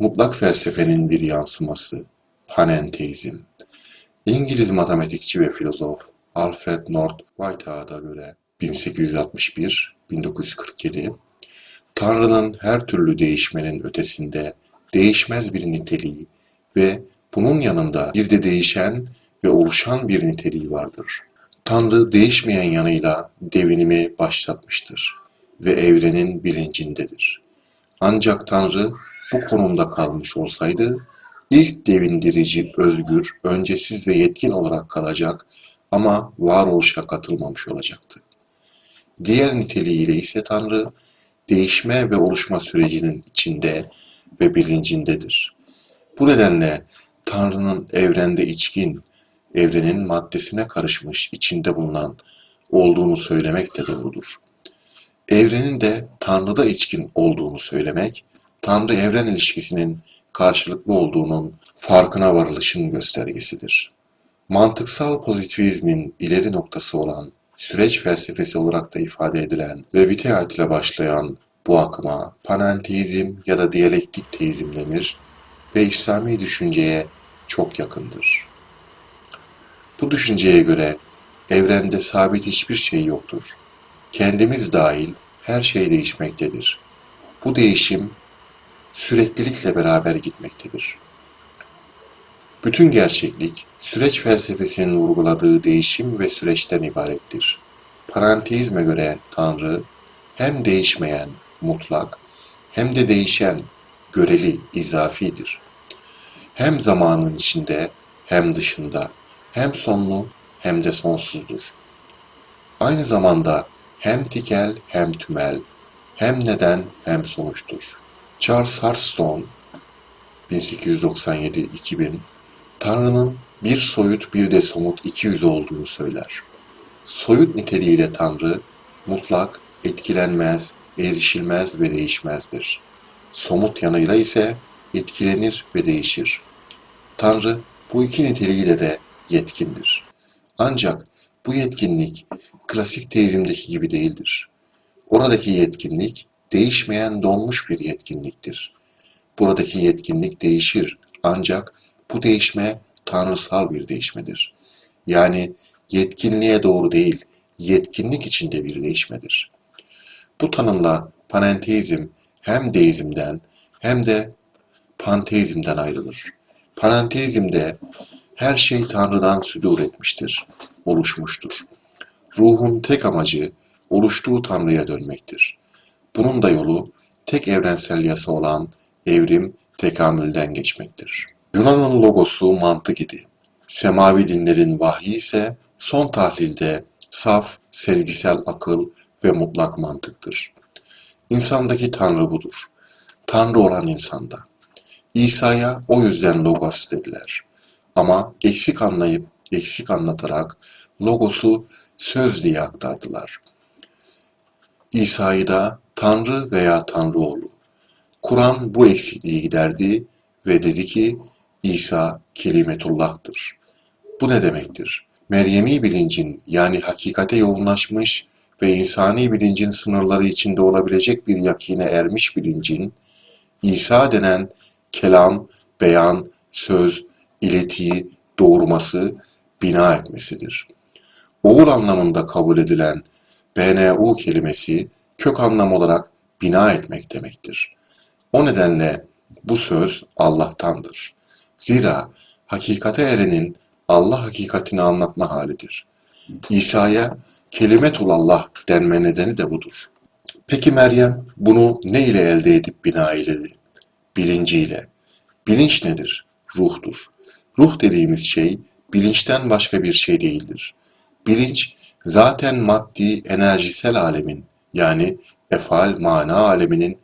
Mutlak felsefenin bir yansıması, panenteizm. İngiliz matematikçi ve filozof Alfred North Whitehead'a göre 1861-1947, Tanrı'nın her türlü değişmenin ötesinde değişmez bir niteliği ve bunun yanında bir de değişen ve oluşan bir niteliği vardır. Tanrı değişmeyen yanıyla devinimi başlatmıştır ve evrenin bilincindedir. Ancak Tanrı bu konumda kalmış olsaydı, ilk devindirici özgür, öncesiz ve yetkin olarak kalacak ama varoluşa katılmamış olacaktı. Diğer niteliğiyle ise Tanrı, değişme ve oluşma sürecinin içinde ve bilincindedir. Bu nedenle Tanrı'nın evrende içkin, evrenin maddesine karışmış, içinde bulunan olduğunu söylemek de doğrudur. Evrenin de Tanrı'da içkin olduğunu söylemek, Tanrı-evren ilişkisinin karşılıklı olduğunun farkına varılışın göstergesidir. Mantıksal pozitivizmin ileri noktası olan süreç felsefesi olarak da ifade edilen ve Vitaat ile başlayan bu akıma panenteizm ya da diyalektik teizm denir ve İslami düşünceye çok yakındır. Bu düşünceye göre evrende sabit hiçbir şey yoktur. Kendimiz dahil her şey değişmektedir. Bu değişim süreklilikle beraber gitmektedir. Bütün gerçeklik, süreç felsefesinin vurguladığı değişim ve süreçten ibarettir. Paranteizme göre Tanrı hem değişmeyen, mutlak, hem de değişen, göreli, izafidir. Hem zamanın içinde, hem dışında, hem sonlu, hem de sonsuzdur. Aynı zamanda hem tikel, hem tümel, hem neden, hem sonuçtur. Charles Hartstone 1897-2000 Tanrı'nın bir soyut bir de somut iki yüzü olduğunu söyler. Soyut niteliğiyle Tanrı mutlak, etkilenmez, erişilmez ve değişmezdir. Somut yanıyla ise etkilenir ve değişir. Tanrı bu iki niteliğiyle de yetkindir. Ancak bu yetkinlik klasik teizmdeki gibi değildir. Oradaki yetkinlik değişmeyen donmuş bir yetkinliktir. Buradaki yetkinlik değişir ancak bu değişme tanrısal bir değişmedir. Yani yetkinliğe doğru değil, yetkinlik içinde bir değişmedir. Bu tanımla panenteizm hem deizmden hem de panteizmden ayrılır. Panenteizmde her şey Tanrı'dan südur etmiştir, oluşmuştur. Ruhun tek amacı oluştuğu Tanrı'ya dönmektir. Bunun da yolu tek evrensel yasa olan evrim tekamülden geçmektir. Yunan'ın logosu mantık idi. Semavi dinlerin vahyi ise son tahlilde saf, sezgisel akıl ve mutlak mantıktır. İnsandaki Tanrı budur. Tanrı olan insanda. İsa'ya o yüzden logos dediler. Ama eksik anlayıp eksik anlatarak logosu söz diye aktardılar. İsa'yı da Tanrı veya Tanrı oğlu. Kur'an bu eksikliği giderdi ve dedi ki İsa kelimetullah'tır. Bu ne demektir? Meryemi bilincin yani hakikate yoğunlaşmış ve insani bilincin sınırları içinde olabilecek bir yakine ermiş bilincin İsa denen kelam, beyan, söz, iletiyi doğurması, bina etmesidir. Oğul anlamında kabul edilen BNU kelimesi kök anlam olarak bina etmek demektir. O nedenle bu söz Allah'tandır. Zira hakikate erenin Allah hakikatini anlatma halidir. İsa'ya kelimetul Allah denme nedeni de budur. Peki Meryem bunu ne ile elde edip bina eyledi? Bilinciyle. Bilinç nedir? Ruhtur. Ruh dediğimiz şey bilinçten başka bir şey değildir. Bilinç zaten maddi enerjisel alemin yani efal mana aleminin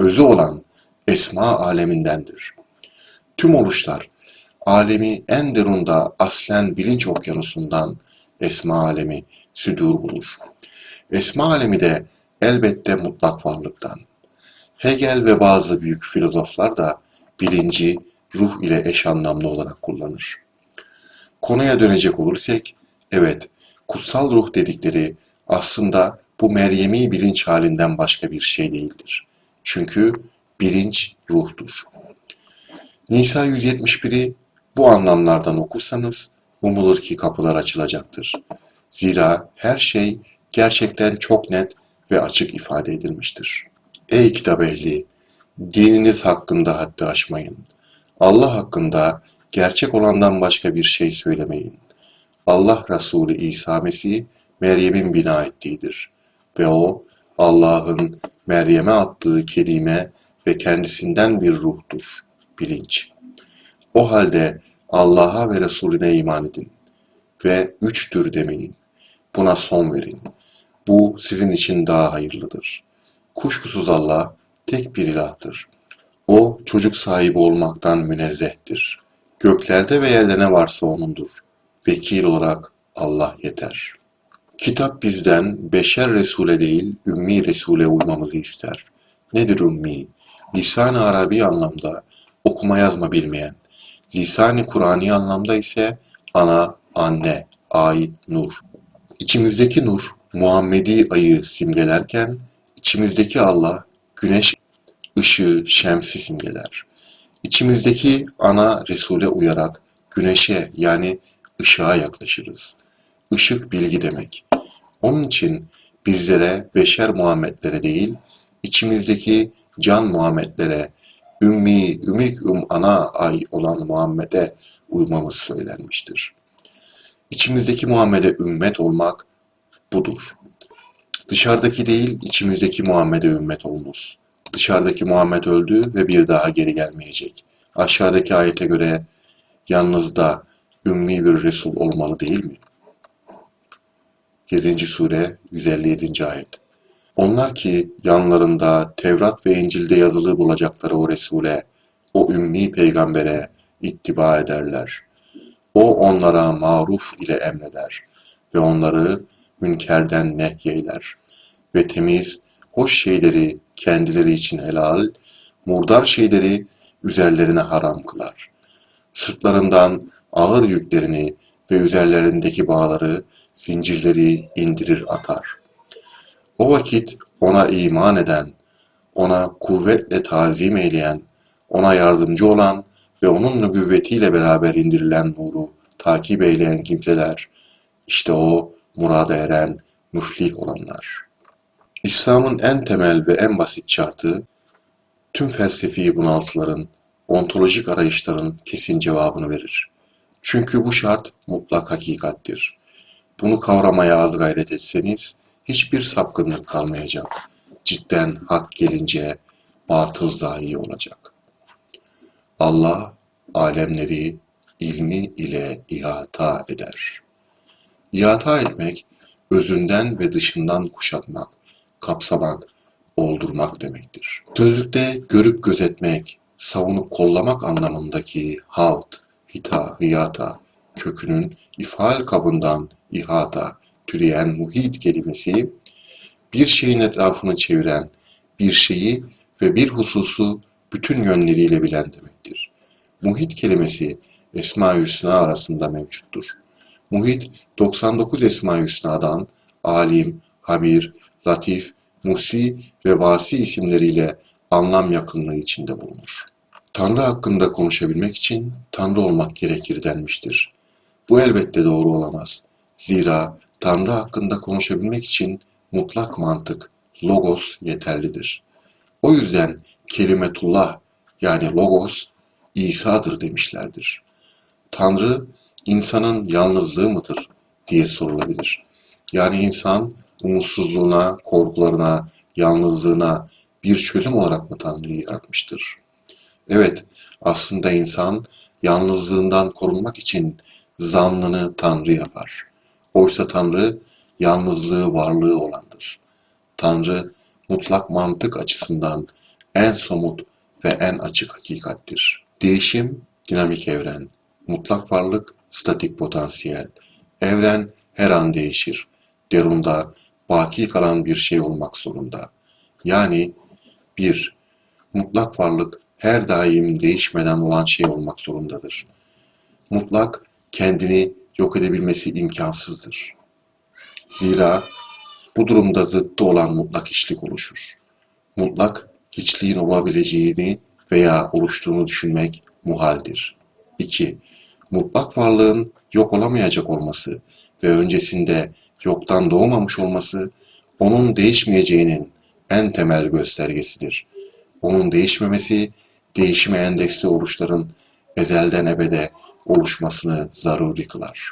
özü olan esma alemindendir. Tüm oluşlar alemi en derunda aslen bilinç okyanusundan esma alemi südur bulur. Esma alemi de elbette mutlak varlıktan. Hegel ve bazı büyük filozoflar da bilinci ruh ile eş anlamlı olarak kullanır. Konuya dönecek olursak, evet, kutsal ruh dedikleri aslında bu Meryemi bilinç halinden başka bir şey değildir. Çünkü bilinç ruhtur. Nisa 171'i bu anlamlardan okursanız umulur ki kapılar açılacaktır. Zira her şey gerçekten çok net ve açık ifade edilmiştir. Ey kitap ehli! Dininiz hakkında haddi aşmayın. Allah hakkında gerçek olandan başka bir şey söylemeyin. Allah Resulü İsa Mesih Meryem'in bina ettiğidir. Ve o Allah'ın Meryem'e attığı kelime ve kendisinden bir ruhtur. Bilinç. O halde Allah'a ve Resulüne iman edin. Ve üçtür demeyin. Buna son verin. Bu sizin için daha hayırlıdır. Kuşkusuz Allah tek bir ilahtır. O çocuk sahibi olmaktan münezzehtir. Göklerde ve yerde ne varsa O'nundur. Vekil olarak Allah yeter. Kitap bizden beşer Resul'e değil, ümmi Resul'e uymamızı ister. Nedir ümmi? Lisan-ı Arabi anlamda okuma yazma bilmeyen, lisan-ı Kur'ani anlamda ise ana, anne, ay, nur. İçimizdeki nur, Muhammedi ayı simgelerken, içimizdeki Allah, güneş, ışığı, şemsi simgeler. İçimizdeki ana Resul'e uyarak güneşe yani ışığa yaklaşırız. Işık bilgi demek. Onun için bizlere beşer Muhammedlere değil, içimizdeki can Muhammedlere, ümmi, ümik üm ana ay olan Muhammed'e uymamız söylenmiştir. İçimizdeki Muhammed'e ümmet olmak budur. Dışarıdaki değil, içimizdeki Muhammed'e ümmet olunuz. Dışarıdaki Muhammed öldü ve bir daha geri gelmeyecek. Aşağıdaki ayete göre yalnızda ümmi bir Resul olmalı değil mi? 7. sure 157. ayet. Onlar ki yanlarında Tevrat ve İncil'de yazılı bulacakları o Resul'e, o ümmi peygambere ittiba ederler. O onlara maruf ile emreder ve onları münkerden nehyeyler ve temiz, hoş şeyleri kendileri için helal, murdar şeyleri üzerlerine haram kılar. Sırtlarından ağır yüklerini ve üzerlerindeki bağları, zincirleri indirir atar. O vakit ona iman eden, ona kuvvetle tazim eyleyen, ona yardımcı olan ve onun nübüvvetiyle beraber indirilen nuru takip eyleyen kimseler, işte o murada eren, müflih olanlar. İslam'ın en temel ve en basit şartı, tüm felsefi bunaltıların, ontolojik arayışların kesin cevabını verir. Çünkü bu şart mutlak hakikattir. Bunu kavramaya az gayret etseniz hiçbir sapkınlık kalmayacak. Cidden hak gelince batıl zayi olacak. Allah alemleri ilmi ile ihata eder. İhata etmek, özünden ve dışından kuşatmak, kapsamak, oldurmak demektir. Sözlükte görüp gözetmek, savunup kollamak anlamındaki havt, hita, hiyata kökünün ifal kabından ihata türeyen muhit kelimesi bir şeyin etrafını çeviren bir şeyi ve bir hususu bütün yönleriyle bilen demektir. Muhit kelimesi Esma-i Hüsna arasında mevcuttur. Muhit 99 Esma-i Hüsna'dan alim, habir, latif, musi ve vasi isimleriyle anlam yakınlığı içinde bulunur. Tanrı hakkında konuşabilmek için Tanrı olmak gerekir denmiştir. Bu elbette doğru olamaz. Zira Tanrı hakkında konuşabilmek için mutlak mantık, logos yeterlidir. O yüzden kelimetullah yani logos İsa'dır demişlerdir. Tanrı insanın yalnızlığı mıdır diye sorulabilir. Yani insan umutsuzluğuna, korkularına, yalnızlığına bir çözüm olarak mı Tanrı'yı yaratmıştır? Evet, aslında insan yalnızlığından korunmak için zannını Tanrı yapar. Oysa Tanrı yalnızlığı varlığı olandır. Tanrı mutlak mantık açısından en somut ve en açık hakikattir. Değişim, dinamik evren, mutlak varlık, statik potansiyel. Evren her an değişir. Derunda baki kalan bir şey olmak zorunda. Yani bir, mutlak varlık her daim değişmeden olan şey olmak zorundadır. Mutlak kendini yok edebilmesi imkansızdır. Zira bu durumda zıttı olan mutlak işlik oluşur. Mutlak hiçliğin olabileceğini veya oluştuğunu düşünmek muhaldir. 2. Mutlak varlığın yok olamayacak olması ve öncesinde yoktan doğmamış olması onun değişmeyeceğinin en temel göstergesidir. Onun değişmemesi, değişime endeksli oluşların ezelden ebede oluşmasını zaruri kılar.